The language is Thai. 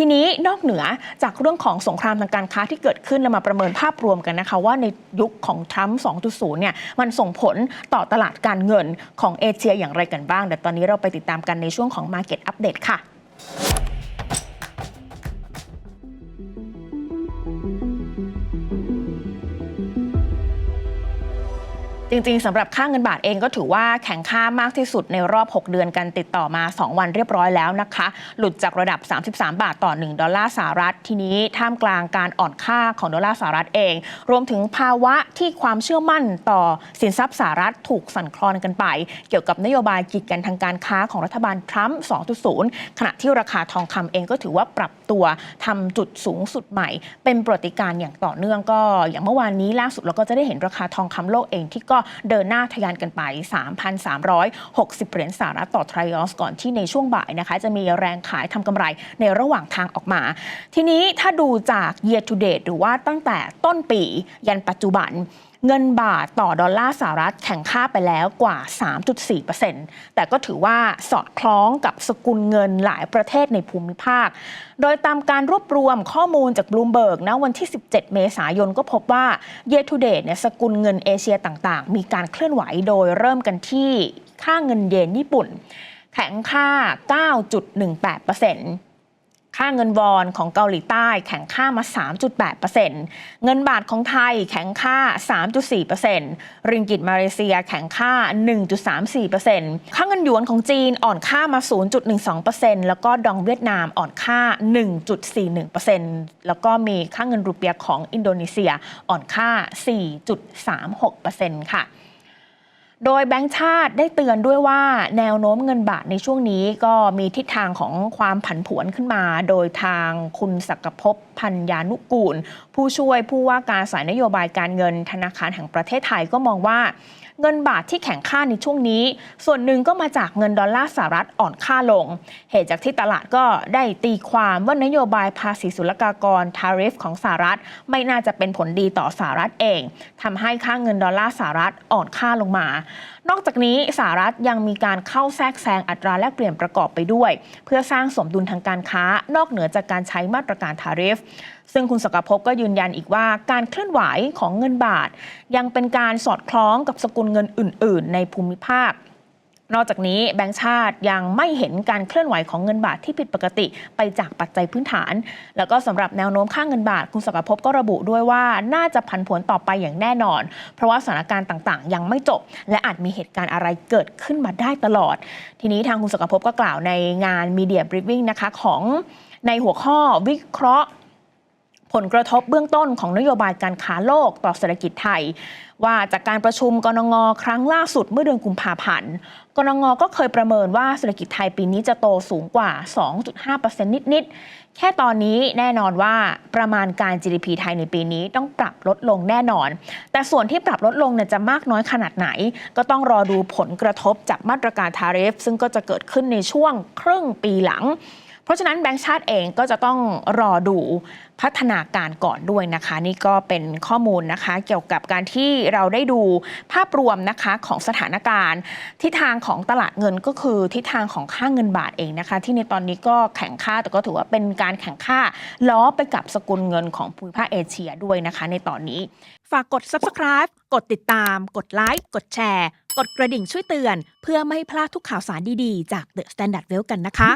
ทีนี้นอกเหนือจากเรื่องของสงครามทางการค้าที่เกิดขึ้นเรามาประเมินภาพรวมกันนะคะว่าในยุคของทรัมป์ 2.0 เนี่ยมันส่งผลต่อตลาดการเงินของเอเชียอย่างไรกันบ้างเดี๋ยวตอนนี้เราไปติดตามกันในช่วงของ Market Update ค่ะ จริงๆสำหรับค่าเงินบาทเองก็ถือว่าแข็งค่ามากที่สุดในรอบ 6 เดือนกันติดต่อมา 2 วันเรียบร้อยแล้วนะคะ หลุดจากระดับ 33 บาทต่อ 1 ดอลลาร์สหรัฐ ทีนี้ท่ามกลางการอ่อนค่าของดอลลาร์สหรัฐเอง รวมถึงภาวะที่ความเชื่อมั่นต่อสินทรัพย์สหรัฐถูกสั่นคลอนกันไป เกี่ยวกับนโยบายกีดกันทางการค้าของรัฐบาลทรัมป์2.0 ขณะที่ราคาทองคำเองก็ถือว่าปรับตัวทำจุดสูงสุดใหม่ เป็นปรติการอย่างต่อเนื่องก็อย่างเมื่อวานนี้ล่าสุดเราก็จะได้เห็นราคาทองคำโลกเองที่ก็เดินหน้าทะยานกันไป 3,360 เหรียญสหรัฐต่อทริออสก่อนที่ในช่วงบ่ายนะคะ จะมีแรงขายทำกำไรในระหว่างทางออกมา ทีนี้ถ้าดูจาก year to date หรือว่าตั้งแต่ต้นปียันปัจจุบัน เงินบาทต่อดอลลาร์สหรัฐแข่งค่าไปแล้วกว่า 3.4%แต่ก็ถือว่าสอดคล้องกับสกุลเงินหลายประเทศในภูมิภาค โดยตามการรวบรวมข้อมูลจากบลูมเบิร์กนะวันที่ 17 เมษายนก็พบว่า year to date เนี่ยสกุลเงินเอเชียต่างๆ มีการเคลื่อนไหวโดยเริ่มกันที่ค่าเงินเยนญี่ปุ่น แข็งค่า 9.18% ค่าเงินวอนของเกาหลีใต้แข็งค่ามา 3.8%เงินบาทของไทยแข็งค่า 3.4%ริงกิตมาเลเซียแข็งค่า 1.34%ค่าเงินหยวนของจีนอ่อนค่ามา 0.12%แล้วก็ดองเวียดนามอ่อนค่า 1.41%แล้วก็มีค่าเงินรูเปียของอินโดนีเซียอ่อนค่า 4.36%ค่ะ โดยแบงก์ชาติได้เตือนด้วยว่าแนวโน้มเงินบาทในช่วงนี้ก็มีทิศทางของความผันผวนขึ้นมา โดยทางคุณศักภพพันยานุกูล ผู้ช่วยผู้ว่าการสายนโยบายการเงินธนาคารแห่งประเทศไทยก็มองว่า เงินบาทที่แข็งค่าในช่วงนี้ ส่วนหนึ่งก็มาจากเงินดอลลาร์สหรัฐอ่อนค่าลง เหตุจากที่ตลาดก็ได้ตีความว่านโยบายภาษีศุลกากรทาริฟของสหรัฐ ไม่น่าจะเป็นผลดีต่อสหรัฐเองทำให้ค่าเงินดอลลาร์สหรัฐอ่อนค่าลงมา นอกจากนี้สหรัฐยังมีการเข้าแทรกแซงอัตราแลกเปลี่ยนประกอบไปด้วย เพื่อสร้างสมดุลทางการค้านอกเหนือจากการใช้มาตรการทาริฟซึ่งคุณสกภพก็ยืนยันอีกว่าการเคลื่อนไหวของเงินบาท ยังเป็นการสอดคล้องกับสกุลเงินอื่น ๆ ในภูมิภาค นอกจากนี้แบงก์ชาติยังไม่เห็นการเคลื่อนไหวของเงินบาทที่ผิดปกติไปจากปัจจัยพื้นฐาน แล้วก็สำหรับแนวโน้มค่าเงินบาทคุณสกภพก็ระบุด้วยว่าน่าจะผันผวนต่อไปอย่างแน่นอน เพราะว่าสถานการณ์ต่างๆ ยังไม่จบ และอาจมีเหตุการณ์อะไรเกิดขึ้นมาได้ตลอด ทีนี้ทางคุณสกภพก็กล่าวในงาน Media Briefing นะคะของในหัวข้อวิเคราะห์ ลกระทบเบื้องต้นของนโยบายการค้าโลกต่อเศรษฐกิจไทย ว่าจากการประชุมกรงงครั้งล่าสุดเมื่อเดือนกุมภาพันธ์กรงงก็เคยประเมินว่าเศรษฐกิจไทยปีนี้จะโตสูงกว่า 2.5%นิด ๆ แค่ตอนนี้แน่นอนว่าประมาณการ GDP ไทยในปีนี้ต้องปรับลดลงแน่นอน แต่ส่วนที่ปรับลดลงเนี่ยจะมากน้อยขนาดไหน ก็ต้องรอดูผลกระทบจากมาตรการทาริฟซึ่งก็จะเกิดขึ้นในช่วงครึ่งปีหลัง เพราะฉะนั้นแบงก์ชาติเองก็จะต้องรอดูพัฒนาการก่อนด้วยนะคะ นี่ก็เป็นข้อมูลนะคะ เกี่ยวกับการที่เราได้ดูภาพรวมนะคะของสถานการณ์ทิศทางของตลาดเงินก็คือทิศทางของค่าเงินบาทเองนะคะ ที่ในตอนนี้ก็แข่งค่าแต่ก็ถือว่าเป็นการแข่งค่าล้อไปกับสกุลเงินของภูมิภาคเอเชียด้วยนะคะ ในตอนนี้ ฝากกด subscribe กดติดตาม กดไลค์กดแชร์ กดกระดิ่งช่วยเตือน เพื่อไม่พลาดทุกข่าวสารดีๆ จาก The Standard Well กันนะคะ